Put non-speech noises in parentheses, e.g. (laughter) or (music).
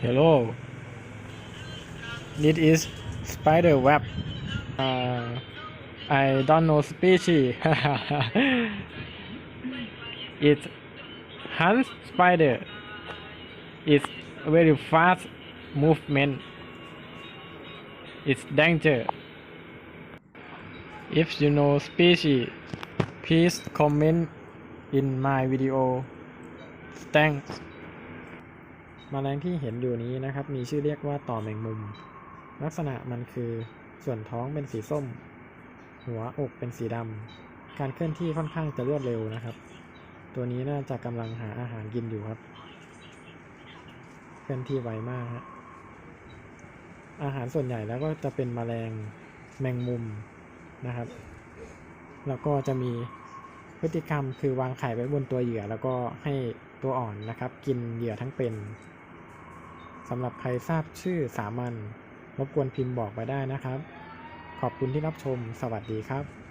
Hello. This is spider web. Uh, I don't know species. (laughs) it's hunt spider. It's very fast movement. It's danger. If you know species, please comment in my video. Thanks. แมลงที่เห็นอยู่นี้นะครับ มีชื่อเรียกว่าต่อแมงมุม ลักษณะมันคือส่วนท้องเป็นสีส้ม หัวอกเป็นสีดำการเคลื่อนที่ค่อนข้างจะรวดเร็วนะครับ ตัวนี้น่าจะกำลังหาอาหารกินอยู่ครับ เคลื่อนที่ไวมากฮะอาหารส่วนใหญ่แล้วก็จะเป็นแมลงแมงมุมนะครับ แล้วก็จะมีพฤติกรรมคือวางไข่ไว้บนตัวเหยื่อ แล้วก็ให้ตัวอ่อนนะครับ กินเหยื่อทั้งเป็น สำหรับใครทราบชื่อสามัญรบกวนพิมพ์บอกไปได้นะครับ ขอบคุณที่รับชม สวัสดีครับ